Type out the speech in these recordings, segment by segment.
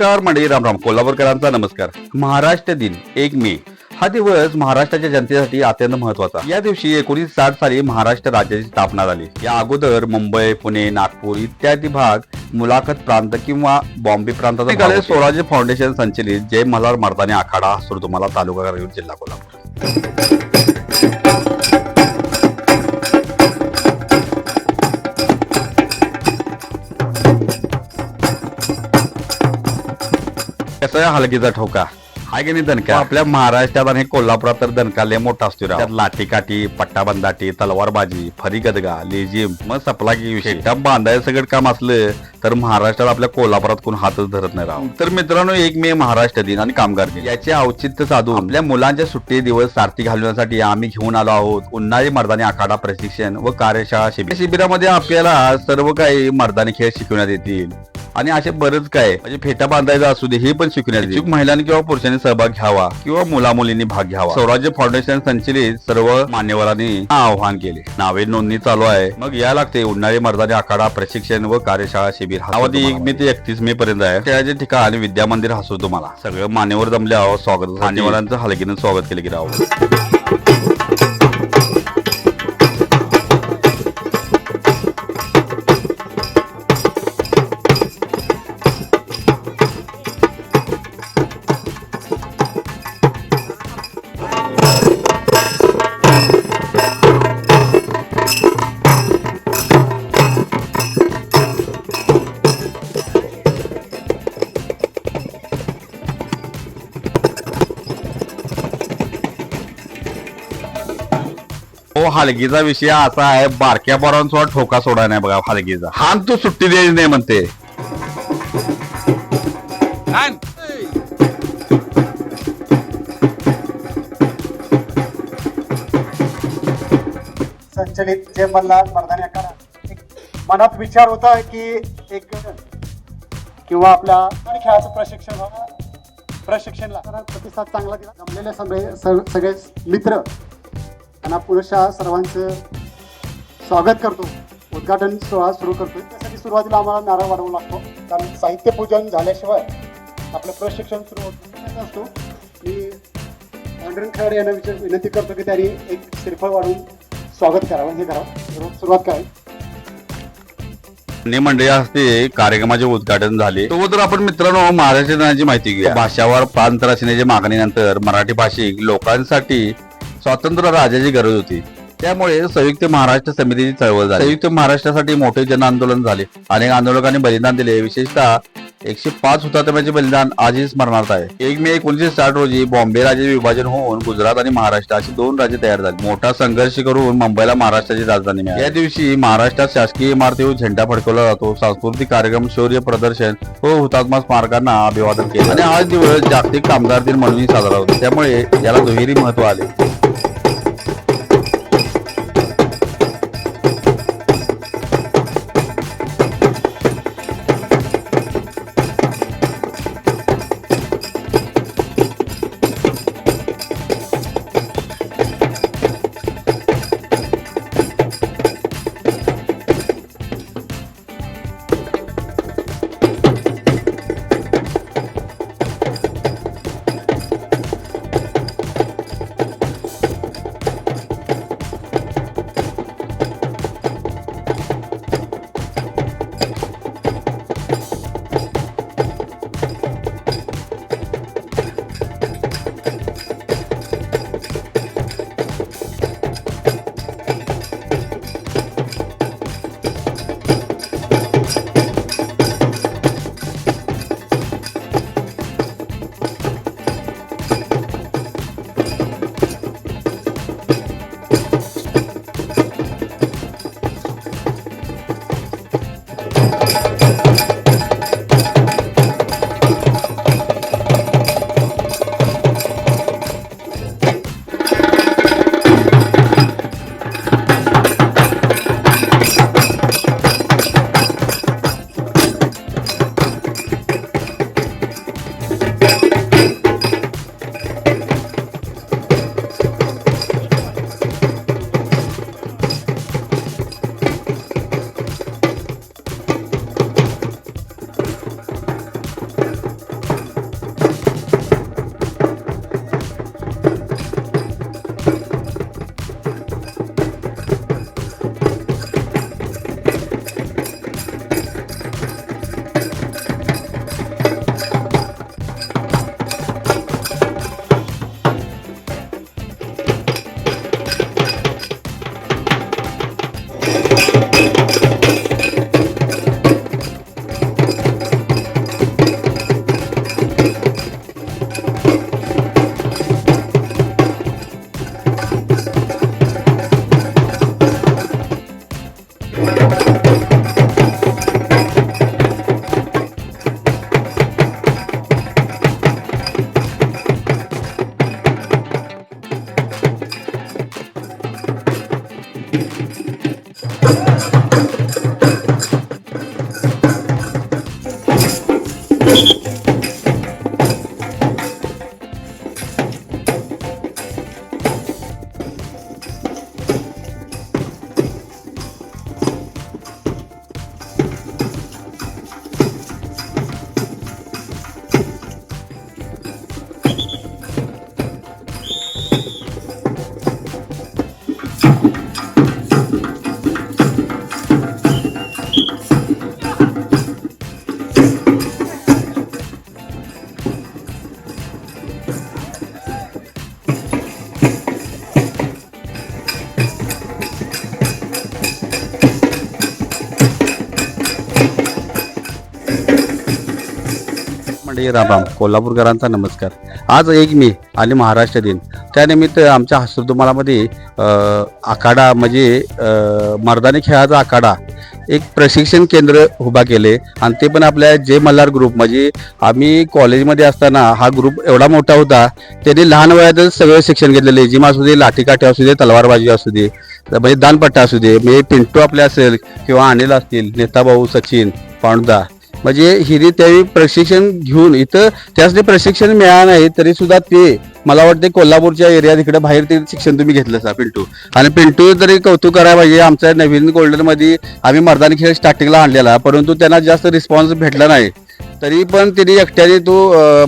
नमस्कार मंडळी रामराम कोल्हापूरकरांचा नमस्कार. महाराष्ट्र दिन एक मे. हा दिवस महाराष्ट्राच्या जनतेसाठी अत्यंत महत्त्वाचा या दिवशी एकोणीसशे साठ साली महाराष्ट्र राज्याची स्थापना झाली. या अगोदर मुंबई पुणे नागपूर इत्यादी भाग मुलाखत प्रांत किंवा बॉम्बे प्रांताचा. स्वराज्य फाउंडेशन संचलित जय मल्हार मर्दानी आखाडा तुम्हाला तालुका जिल्हा कोल्हापूर. हलगीचा ठोका. हाय की नाही दणका? आपल्या महाराष्ट्रात आणि कोल्हापुरात तर दणका लय मोठा असतो. त्यात लाठी पट्टाबंदाटी तलवारबाजी फरी गदगा लेझिम मग सपला की विषय. त्या बांधायचं सगळं काम असलं तर महाराष्ट्रात आपल्या कोल्हापुरात कोण हातच धरत नाही राव. तर मित्रांनो एक मे महाराष्ट्र दिन आणि कामगार दिन. याचे औचित्य साधून आपल्या मुलांच्या सुट्टी दिवस सारथी घालवण्यासाठी आम्ही घेऊन आलो आहोत. उन्हाळी मर्दानी आखाडा प्रशिक्षण व कार्यशाळा शिबिर. या शिबिरामध्ये आपल्याला सर्व काही मर्दानी खेळ शिकवण्यात येतील. आणि असे बरेच काय म्हणजे फेटा बांधायचा असू दे हे पण शिकण्यात येईल. महिलांनी किंवा पुरुषांनी सहभाग घ्यावा किंवा मुला मुलींनी भाग घ्यावा. स्वराज्य फाउंडेशन संचलित सर्व मान्यवरांनी आवाहन केले. नावे नोंदणी चालू आहे. मग या लागते उन्हाळी मर्दानी आखाडा प्रशिक्षण व कार्यशाळा शिबिर. अवधी एक मे ते एकतीस मे पर्यंत आहे. त्याचे ठिकाण विद्या मंदिर हसू तुम्हाला. सगळं मान्यवर जमले आहोत स्वागत. मान्यवरांचं हलकीनं स्वागत केलं गेलं आहोत हलगीचा विषय असा आहे बारक्या पोरांचा ठोका सोडा नाही बघा हलगीचा. हा तू सुट्टी द्यायची नाही म्हणते. संचलित जे मल्हार मर्दानी एक मनात विचार होता की एक किंवा आपल्या आणि खेळाचं प्रशिक्षण व्हावं. प्रशिक्षणला तर प्रतिसाद चांगला दिला. जमलेले सगळे सगळे मित्र त्यांना पुरुषा सर्वांचं स्वागत करतो. उद्घाटन सोहळा सुरू करतो त्यासाठी सुरुवातीला आम्हाला नारळ वाढवू लागतो. कारण साहित्य पूजन झाल्याशिवाय आपलं प्रशिक्षण सुरू होत असतो. मी पांढरण खेळाडू यांना विचार विनंती करतो की त्यांनी एक श्रीफळ वाढवून स्वागत करावं. हे करावं सुरुवात- करावी. मंडळी असते कार्यक्रमाचे उद्घाटन झाले. तो आपण मित्रांनो महाराष्ट्र दिनाची माहिती घ्या भाषावर प्रांत मागणीनंतर मराठी भाषिक लोकांसाठी स्वातंत्र्य राजाची गरज होती. त्यामुळे संयुक्त महाराष्ट्र समितीची चळवळ झाली. संयुक्त महाराष्ट्रासाठी मोठे जन आंदोलन झाले. अनेक आंदोलकांनी बलिदान दिले. विशेषतः एकशे पाच हुतात्म्याचे बलिदान आजही स्मरणार्थ आहे. एक मे एकोणीशे साठ रोजी बॉम्बे राज्य विभाजन होऊन गुजरात आणि महाराष्ट्र अशी दोन राज्य तयार झाली. मोठा संघर्ष करून मुंबईला महाराष्ट्राची राजधानी मिळाली. या दिवशी महाराष्ट्रात शासकीय इमारतीवर झेंडा फडकवला जातो. सांस्कृतिक कार्यक्रम शौर्य प्रदर्शन व हुतात्मा स्मारकांना अभिवादन केले. आणि आज दिवस जागतिक कामगार दिन म्हणूनही साजरा होतो. त्यामुळे याला दुहेरी महत्त्व आले. राम रामराम कोल्हापूरकरांचा नमस्कार. आज एक मे आणि महाराष्ट्र दिन. त्यानिमित्त आमच्या हस्तुमालामध्ये आखाडा म्हणजे मर्दानी खेळाचा आखाडा. एक प्रशिक्षण केंद्र उभा केले. आणि ते पण आपल्या जे मल्हार ग्रुप म्हणजे आम्ही कॉलेजमध्ये असताना हा ग्रुप एवढा मोठा होता त्यांनी लहान वयातच सगळं शिक्षण घेतलेले जिम असू दे लाठीकाठी असू दे तलवारबाजी असू दे म्हणजे दानपट्टा असू दे. म्हणजे पिंटू आपले असेल किंवा अनिल असतील नेताभाऊ सचिन पांडुदा म्हणजे हिरी त्यावेळी प्रशिक्षण घेऊन इथं त्यासाठी प्रशिक्षण मिळालं नाही तरी सुद्धा ते मला वाटते कोल्हापूरच्या एरिया तिकडे बाहेर ते शिक्षण तुम्ही घेतलं सा पिंटू. आणि पिंटू तरी कौतुक करायला पाहिजे आमच्या नवीन गोल्डनमध्ये आम्ही मर्दानी खेळ स्टार्टिंगला आणलेला परंतु त्यांना जास्त रिस्पॉन्स भेटला नाही. तरी पण तिने एकट्याने तो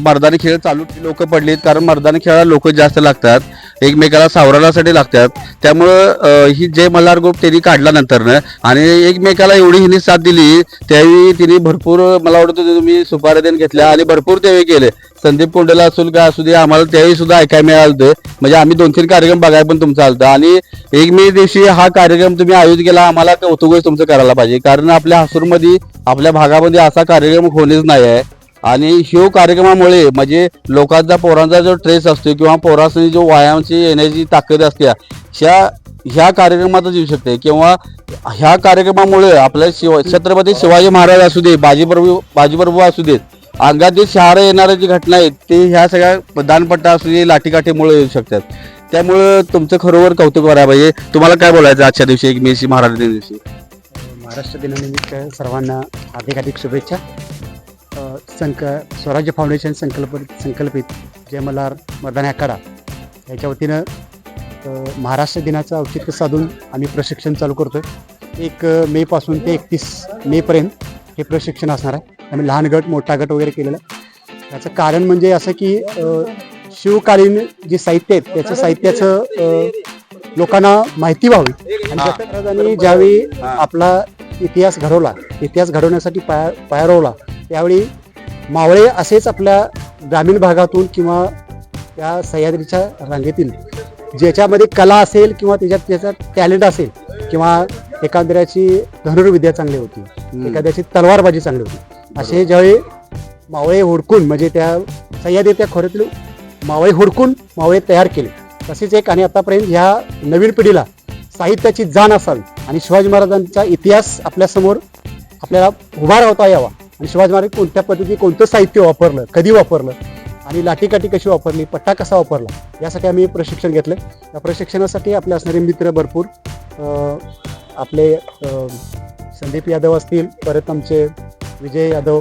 मर्दानी खेळ चालू लोक पडलीत कारण मर्दानी खेळाला लोक जास्त लागतात एकमेकाला सावरासाठी लागतात. त्यामुळं ही जय मल्हार ग्रुप त्यांनी काढला नंतरनं आणि एकमेकाला एवढी हिने साथ दिली त्यावेळी तिने भरपूर मला वाटतं तुम्ही सुपाऱ्या देऊन घेतल्या आणि भरपूर त्यावेळी केले. संदीप कोंडेला असून का असू दे आम्हाला त्यावेळी सुद्धा ऐकायला मिळालं होतं म्हणजे आम्ही दोन तीन कार्यक्रम बघायला पण तुमचा आलता. आणि एक मे दिवशी हा कार्यक्रम तुम्ही आयोजित केला आम्हाला कौतुकच तुमचं करायला पाहिजे. कारण आपल्या हसूरमध्ये आपल्या भागामध्ये असा कार्यक्रम होणेच नाही आहे. आणि ह्यो कार्यक्रमामुळे म्हणजे लोकांचा पोरांचा जो ट्रेस असतो किंवा पोरांची जो व्यायामाची येण्याची ताकद असते ह्या ह्या कार्यक्रमातच येऊ शकते. किंवा ह्या कार्यक्रमामुळे आपल्या शिव छत्रपती शिवाजी महाराज असू दे बाजीप्रभू बाजीप्रभू असू देत अंगात जे शहारं येणाऱ्या जी घटना आहेत ते ह्या सगळ्या दानपट्टा असू लाठीकाठीमुळे येऊ शकतात. त्यामुळं तुमचं खरोखर कौतुक करायला पाहिजे. तुम्हाला काय बोलायचं आजच्या दिवशी एक मेशी महाराज दिवशी महाराष्ट्र दिनानिमित्त सर्वांना अधिक अधिक शुभेच्छा संक स्वराज्य फाउंडेशन संकल्प संकल्पित जय मल्हार मदान आखाडा. याच्या वतीनं महाराष्ट्र दिनाचं औचित्य साधून आम्ही प्रशिक्षण चालू करतो आहे एक मेपासून ते एकतीस मेपर्यंत हे प्रशिक्षण असणार आहे. आम्ही लहान गट मोठा गट वगैरे केलेला आहे. याचं कारण म्हणजे असं की शिवकालीन जे साहित्य आहेत त्याचं साहित्याचं लोकांना माहिती व्हावी. आणि महाराजांनी ज्यावेळी. आपला इतिहास घडवला इतिहास घडवण्यासाठी पाया पाया रोवला त्यावेळी मावळे असेच आपल्या ग्रामीण भागातून किंवा त्या सह्याद्रीच्या रांगेतील ज्याच्यामध्ये कला असेल किंवा त्याच्यात त्याचा टॅलेंट असेल किंवा एखाद्याची धनुर्विद्या चांगली होती एखाद्याची तलवारबाजी चांगली होती. असे ज्यावेळी मावळे हुडकून म्हणजे त्या सह्याद्री त्या खोऱ्यातील मावळे हुडकून मावळे तयार केले. तसेच एक आणि आतापर्यंत ह्या नवीन पिढीला साहित्याची जाण असावी आणि शिवाजी महाराजांचा इतिहास आपल्यासमोर आपल्याला उभा राहता यावा. आणि शिवाजी महाराज कोणत्या पद्धतीने कोणतं साहित्य वापरलं कधी वापरलं आणि लाठीकाठी कशी वापरली पट्टा कसा वापरला यासाठी आम्ही प्रशिक्षण घेतलं या प्रशिक्षणासाठी आपले असणारे मित्र भरपूर आपले संदीप यादव असतील परत आमचे विजय यादव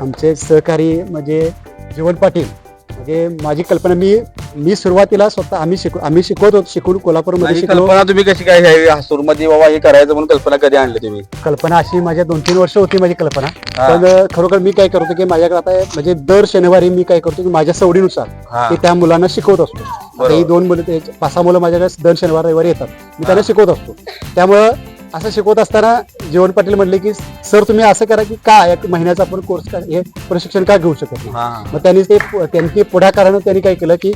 आमचे सहकारी म्हणजे जीवन पाटील म्हणजे माझी कल्पना मी मी सुरुवातीला स्वतः आम्ही शिकू आम्ही शिकवत होतो शिकून कोल्हापूरमध्ये शिकलो. कल्पना तुम्ही कशी काय हसूरमध्ये बाबा हे करायचं म्हणून कल्पना कधी आणली तुम्ही? कल्पना अशी माझ्या दोन तीन वर्ष होती माझी कल्पना. हा. पण अ, खरोखर मी काय करतो की माझ्याकडे आता म्हणजे दर शनिवारी मी काय करतो की माझ्या सवडीनुसार हा. ते त्या मुलांना शिकवत असतो. आता बरोबर. ही दोन मुलं ते पाच सहा मुलं माझ्याकडे दर शनिवार रविवारी येतात. मी त्यांना शिकवत असतो. त्यामुळं असं शिकवत असताना जीवन पाटील म्हणले की सर तुम्ही असं करा की का एक महिन्याचा आपण कोर्स का हे प्रशिक्षण का घेऊ शकत नाही? मग त्यांनी ते त्यांनी पुढाकारानं त्यांनी काय केलं की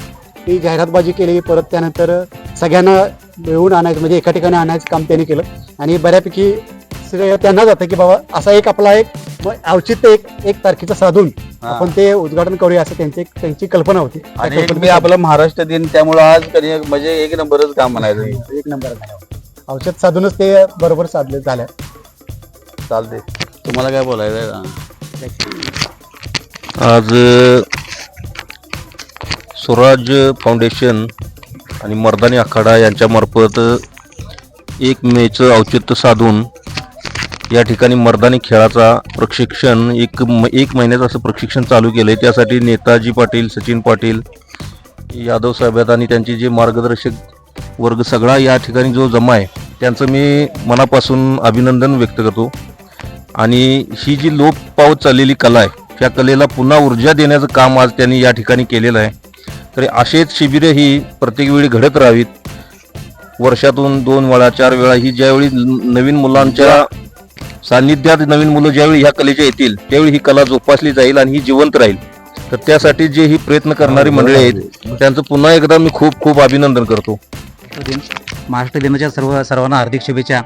ती जाहिरातबाजी केली परत त्यानंतर सगळ्यांना मिळवून आणायचं म्हणजे एका ठिकाणी आणायचं काम त्यांनी केलं. आणि बऱ्यापैकी सगळं त्यांना जातं की बाबा असा एक आपला एक औचित्य एक एक तारखेचं साधून हा. आपण ते उद्घाटन करूया असं त्यांची त्यांची कल्पना होती. त्या आणि एक कल्पनेत मी आपला महाराष्ट्र दिन त्यामुळे आज कधी म्हणजे एक नंबरच काम म्हणायचं. एक नंबर औषध साधूनच ते बरोबर साधले झालं. चालते तुम्हाला काय बोलायचं आज अ, स्वराज्य फाउंडेशन आणि मर्दानी आखाडा यांच्यामार्फत एक मेचं औचित्य साधून या ठिकाणी मर्दानी खेळाचा प्रशिक्षण एक म एक महिन्याचं असं प्रशिक्षण चालू केलं आहे त्यासाठी नेताजी पाटील सचिन पाटील यादव साहेब आहेत आणि त्यांचे जे मार्गदर्शक वर्ग सगळा या ठिकाणी जो जमा आहे त्यांचं मी मनापासून अभिनंदन व्यक्त करतो. आणि ही जी लोप पावत चाललेली कला आहे त्या कलेला पुन्हा ऊर्जा देण्याचं काम आज त्यांनी या ठिकाणी केलेलं आहे. तरी असेच शिबिरे ही प्रत्येक वेळी घडत राहावीत. वर्षातून दोन वेळा चार वेळा ही ज्यावेळी नवीन मुलांच्या सान्निध्यात नवीन मुलं ज्यावेळी ह्या कलेच्या येतील त्यावेळी ही कला जोपासली जाईल आणि ही जिवंत राहील. तर त्यासाठी जे ही प्रयत्न करणारी मंडळी आहेत त्यांचं पुन्हा एकदा मी खूप खूप अभिनंदन करतो. दिन महाराष्ट्र दिनाच्या सर्व सर्वांना हार्दिक शुभेच्छा.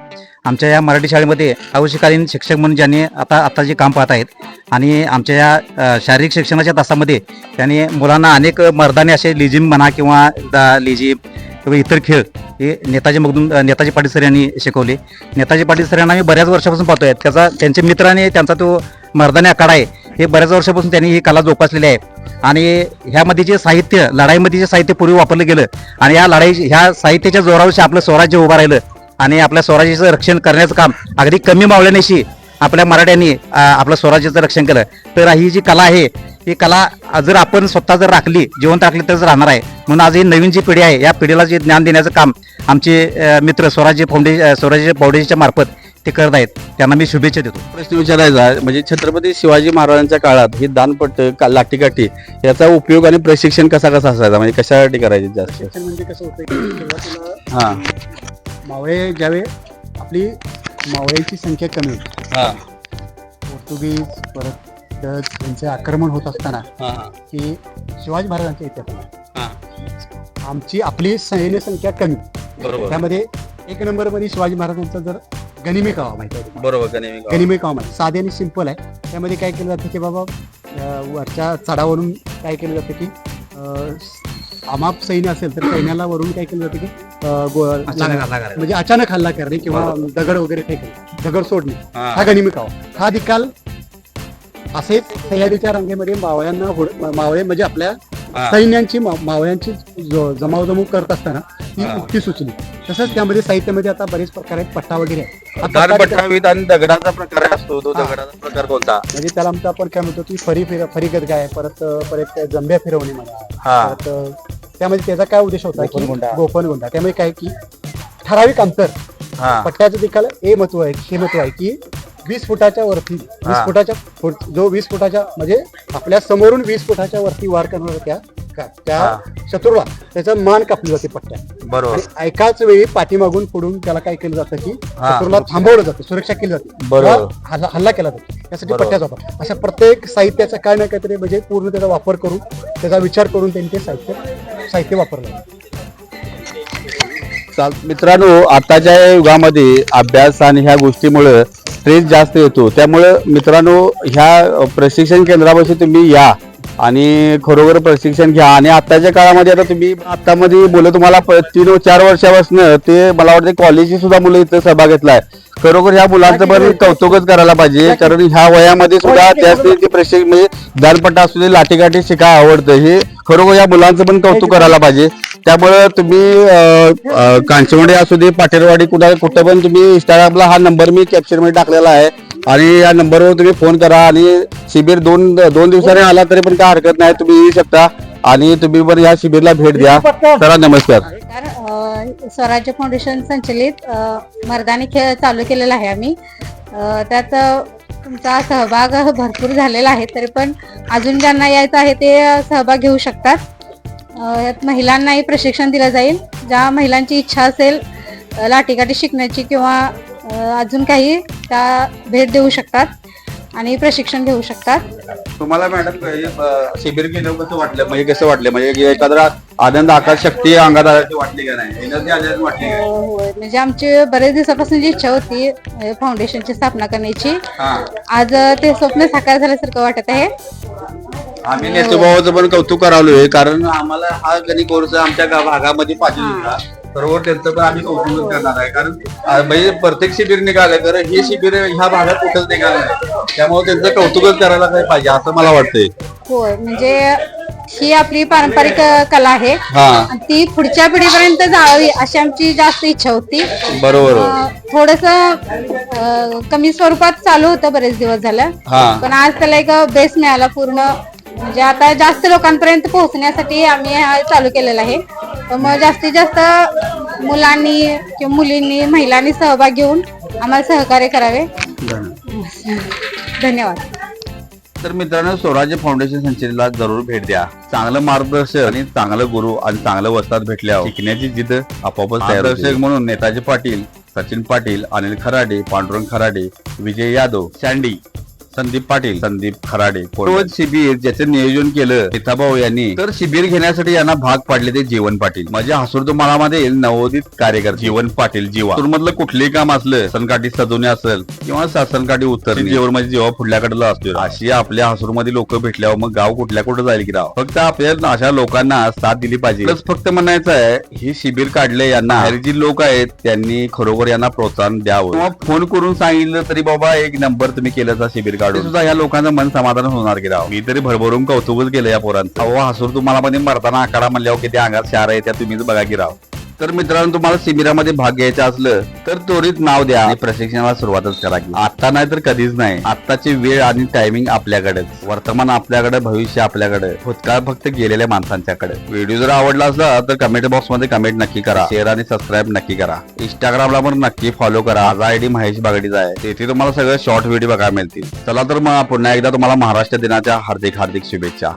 आमच्या या मराठी शाळेमध्ये अवश्यकालीन शिक्षक म्हणून ज्यांनी आता आता जे काम पाहत आहेत आणि आमच्या या शारीरिक शिक्षणाच्या तासामध्ये त्यांनी मुलांना अनेक मर्दाने असे लिजिम म्हणा किंवा दा- लिजिम किंवा इतर खेळ हे नेताजी मधून नेताजी पाटील सर यांनी शिकवले. नेताजी पाटील सर यांना आम्ही बऱ्याच वर्षापासून पाहतो आहे त्याचा त्यांचे मित्राने त्यांचा तो मर्दाने आखाडा आहे. हे बऱ्याच वर्षापासून त्यांनी ही कला जोपासलेली आहे. आणि ह्यामध्ये जे साहित्य लढाईमध्ये जे साहित्य पूर्वी वापरलं गेलं आणि या लढाई ह्या साहित्याच्या जोरावर आपलं स्वराज्य उभं राहिलं आणि आपल्या स्वराज्याचं रक्षण करण्याचं काम अगदी कमी मावल्यानेशी आपल्या मराठ्यांनी आपलं स्वराज्याचं रक्षण केलं. तर ही जी कला आहे ही कला जर आपण स्वतः जर राखली जिवंत राखली तरच राहणार आहे. म्हणून आज ही नवीन जी पिढी आहे या पिढीला जे ज्ञान देण्याचं काम आमचे मित्र स्वराज्य फाउंडेशन स्वराज्य फाउंडेशनच्या मार्फत ते करत आहेत त्यांना मी शुभेच्छा देतो. प्रश्न विचारायचा आहे, म्हणजे छत्रपती शिवाजी महाराजांच्या काळात ही दानपट्ट का- लाठीकाठी याचा उपयोग आणि प्रशिक्षण कसा कसा असायचा? म्हणजे कशासाठी करायचे जास्त? शिक्षण म्हणजे कसं होतं की सुरुवातीला हा. मावळे ज्यावेळी आपली मावळ्यांची संख्या कमी. होती हा. पोर्तुगीज परत डच यांचे आक्रमण होत असताना हा की शिवाजी महाराजांच्या इतिहासात हा. आमची आपली सैन्य संख्या कमी. बरोबर. त्यामध्ये एक नंबरमध्ये शिवाजी महाराजांचा जर गनिमी कावा माहिती आहे तुम्हाला? बरोबर नाही गनिमी कावा माहिती. साधे आणि सिंपल आहे. त्यामध्ये काय केलं जातं की बाबा अं, वरच्या चढावरून काय केलं जातं की अं, अमाप सैन्य असेल तर सैन्याला वरून काय केलं जातं की अं, गो- म्हणजे अचानक हल्ला करणे किंवा दगड वगैरे फेकणे दगड सोडणे. हा. गनिमी कावा. हा निकाल असेच सह्याद्रीच्या रांगेमध्ये मावळ्यांना हुड- मावळे म्हणजे आपल्या सैन्यांची मा- मावळ्यांची ज- जमावजमव करत असताना ही हा. उक्ती सुचली. तसंच त्यामध्ये साहित्यामध्ये आता बरेच प्रकार आहेत पट्टा वगैरे आहे दानपट्टावीत आणि दगडाचा प्रकार असतो तो. दगडाचा प्रकार कोणता? म्हणजे त्याला आमचं आपण काय म्हणतो की फरी फिर फरी गदगा आहे. परत परत जंब्या फिरवणे म्हणा. हा. परत त्यामध्ये त्याचा काय उद्देश होता की गोफणगुंडा. गोपनगुंडा. त्यामध्ये काय की ठराविक अंतर. हा. पट्ट्याचं देखील हे महत्त्व आहे हे महत्त्व आहे की वीस फुटाच्या वरती वीस हा. फुटाच्या फुट- जो वीस फुटाच्या म्हणजे आपल्या समोरून वीस फुटाच्या वरती वार करणारा त्या का- त्या. शत्रूला त्याचा मान कापली जाते पट्ट्या बरोबर आणि एकाच वेळी पाठीमागून पुढून त्याला काय केलं जातं की हा. शत्रूला थांबवलं जातं सुरक्षा केली जाते बरोबर. हल्ला हल्ला केला जातो यासाठी बरोबर. पट्ट्याचा वापर अशा प्रत्येक साहित्याचा काय ना काहीतरी म्हणजे पूर्ण त्याचा वापर करून त्याचा विचार करून त्यांनी ते साहित्य साहित्य वापरलं चाल मित्रांनो आताच्या या युगामध्ये अभ्यास आणि ह्या गोष्टीमुळे स्ट्रेस जास्त येतो त्यामुळे मित्रांनो ह्या प्रशिक्षण केंद्रापाशी तुम्ही या आणि खरोखर प्रशिक्षण घ्या. आणि आताच्या काळामध्ये आता तुम्ही आतामध्ये मुलं तुम्हाला तीन चार वर्षापासून ते मला वाटतं कॉलेजची सुद्धा मुलं इथं सहभाग घेतलाय. खरोखर ह्या मुलांचं पण कौतुकच करायला पाहिजे. कारण ह्या वयामध्ये सुद्धा त्यासनी ते प्रशिक्षण म्हणजे दानपट्टा असू दे लाठीकाठी शिकाय आवडतं हे खरोखर या मुलांचं पण कौतुक करायला पाहिजे. त्यामुळे तुम्ही कांचवडे असू दे पाटीलवाडी कुठं कुठं पण तुम्ही इंस्टाग्रामला हा नंबर मी कॅप्चरमध्ये टाकलेला आहे. आणि या नंबरवर तुम्ही फोन करा आणि शिबिर दोन दोन दिवसाने आला तरी पण काय हरकत नाही. तुम्ही येऊ शकता आणि तुम्ही पण या शिबिरला भेट द्या. सर नमस्कार. स्वराज्य फाउंडेशन संचलित अ, मर्दानी खेळ चालू केलेला आहे आम्ही. अ, त्यात अ, तुमचा सहभाग भरपूर झालेला आहे तरी पण अजून ज्यांना यायचं आहे ते अ, सहभाग घेऊ शकतात. अ, यात महिलांनाही प्रशिक्षण दिलं जाईल. ज्या महिलांची इच्छा असेल अ, लाठीकाठी शिकण्याची किंवा अजून काही त्या भेट देऊ शकतात आणि प्रशिक्षण घेऊ शकतात. तुम्हाला मॅडम शिबिर केल्यावर कसं वाटलं? म्हणजे कसं वाटलं? म्हणजे एखादा आनंद आकाश शक्ती अंगात आल्याची वाटली का नाही? एनर्जी आल्याची वाटली का होय. म्हणजे आमची बरेच दिवसापासून जी इच्छा होती अ, फाउंडेशनची स्थापना करण्याची हा. आज अ, ते स्वप्न साकार झाल्यासारखं वाटत आहे. आम्ही नेतृभावाचं पण कौतुक करालोय कारण आम्हाला हा गणी कोर्स आमच्या गा- भागामध्ये पाहिजे होता बरोबर त्यांचं पण आम्ही कौतुक करणार आहे. कारण म्हणजे प्रत्येक शिबिर निघालं तर हे शिबिर ह्या भागात कुठंच निघालं नाही. त्यामुळे त्यांचं कौतुकच करायला काही पाहिजे असं मला वाटतंय. होय म्हणजे ही आपली पारंपरिक कला आहे. हा. ती पुढच्या पिढीपर्यंत जावी अशी आमची जास्त इच्छा होती. बरोबर थोडस कमी स्वरूपात चालू होतं बरेच दिवस झालं. हा. पण आज त्याला एक बेस मिळाला पूर्ण. म्हणजे आता जास्त लोकांपर्यंत पोहोचण्यासाठी आम्ही हा चालू केलेला आहे. तर मग जास्तीत जास्त मुलांनी किंवा मुलींनी महिलांनी सहभाग घेऊन आम्हाला सहकार्य करावे. धन्यवाद. तर मित्रांनो स्वराज्य फाउंडेशन संचेला जरूर भेट द्या. चांगलं मार्गदर्शन आणि चांगलं गुरु आणि चांगलं वस्ताद भेटल्यावर शिकण्याची जिद्द आपोआपच तयार दर्शक म्हणून नेताजी पाटील सचिन पाटील अनिल खराडे पांडुरंग खराडे विजय यादव सँडी संदीप पाटील संदीप खराडे कोण शिबिर ज्याचं नियोजन केलं पिताभाऊ यांनी. तर शिबिर घेण्यासाठी यांना भाग पाडले ते जीवन पाटील. माझ्या हसूर तुम्हाला नवोदित कार्यकर्ते. जीवन पाटील जीवा. मधलं कुठलंही काम असलं सनकाठी सजवणे असेल किंवा सासनकाठी उतरणे. जेवण म्हणजे जेव्हा पुढल्याकडलं असतो अशी आपल्या हसूरमध्ये लोक भेटल्यावर मग गाव कुठल्या कुठं जाईल की राव? फक्त आपल्या अशा लोकांना साथ दिली पाहिजे. फक्त म्हणायचं आहे हे शिबिर काढले यांना. जी लोक आहेत त्यांनी खरोखर यांना प्रोत्साहन द्यावं. किंवा फोन करून सांगितलं तरी बाबा एक नंबर तुम्ही केल्याचा शिबिर काढून. सुद्धा या लोकांचं मन समाधान होणार की राव. मी तरी भरभरून कौतुकच केलं या पोरांचं. अहो हसूर तुम्हाला मध्ये मरताना आखाडा म्हणल्यावर किती अंगात शार आहे त्या तुम्हीच बघा की राव. तर मित्रांनो तुम्हाला शिबिरामध्ये भाग घ्यायचा असलं तर त्वरित नाव द्या. आणि प्रशिक्षणाला सुरुवातच करा आता नाही तर कधीच नाही. आत्ताची वेळ आणि टायमिंग आपल्याकडेच. वर्तमान आपल्याकडे भविष्य आपल्याकडे. भूतकाळ फक्त गेलेल्या माणसांच्याकडे. व्हिडिओ जर आवडला असला तर कमेंट बॉक्समध्ये कमेंट नक्की करा. शेअर आणि सबस्क्राईब नक्की करा. इंस्टाग्रामला पण नक्की फॉलो करा. माझा आयडी महेश बागडीचा आहे. तेथे तुम्हाला सगळे शॉर्ट व्हिडिओ बघायला मिळतील. चला तर मग पुन्हा एकदा तुम्हाला महाराष्ट्र दिनाच्या हार्दिक हार्दिक शुभेच्छा.